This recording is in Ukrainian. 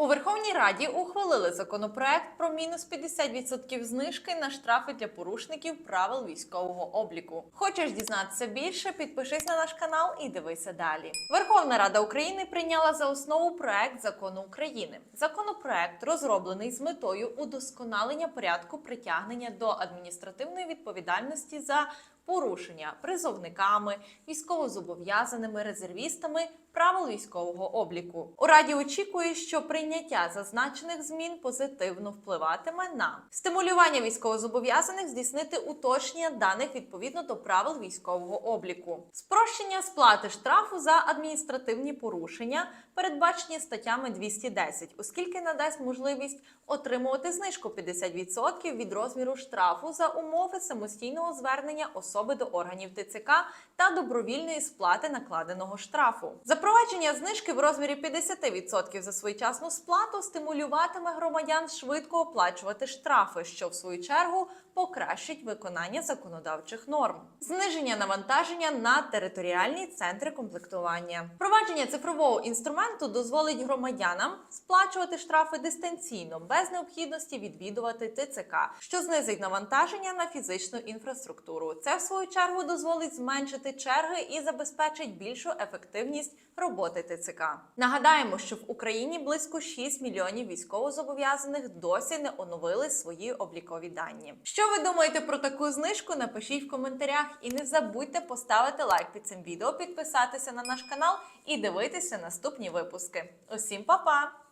У Верховній Раді ухвалили законопроект про мінус 50% знижки на штрафи для порушників правил військового обліку. Хочеш дізнатися більше? Підпишись на наш канал і дивися далі. Верховна Рада України прийняла за основу проект закону України. Законопроект розроблений з метою удосконалення порядку притягнення до адміністративної відповідальності за порушення призовниками, військовозобов'язаними резервістами правил військового обліку. У раді очікує, що прийняття зазначених змін позитивно впливатиме на стимулювання військовозобов'язаних здійснити уточнення даних відповідно до правил військового обліку, спрощення сплати штрафу за адміністративні порушення, передбачені статтями 210, оскільки надасть можливість отримувати знижку 50% від розміру штрафу за умови самостійного звернення особи до органів ТЦК та добровільної сплати накладеного штрафу. Запровадження знижки в розмірі 50% за своєчасну сплату стимулюватиме громадян швидко оплачувати штрафи, що в свою чергу покращить виконання законодавчих норм, зниження навантаження на територіальні центри комплектування. Впровадження цифрового інструменту дозволить громадянам сплачувати штрафи дистанційно без необхідності відвідувати ТЦК, що знизить навантаження на фізичну інфраструктуру. Це в свою чергу дозволить зменшити черги і забезпечить більшу ефективність роботи ТЦК. Нагадаємо, що в Україні близько 6 мільйонів військовозобов'язаних досі не оновили свої облікові дані. Що ви думаєте про таку знижку? Напишіть в коментарях і не забудьте поставити лайк під цим відео, підписатися на наш канал і дивитися наступні випуски. Усім па-па!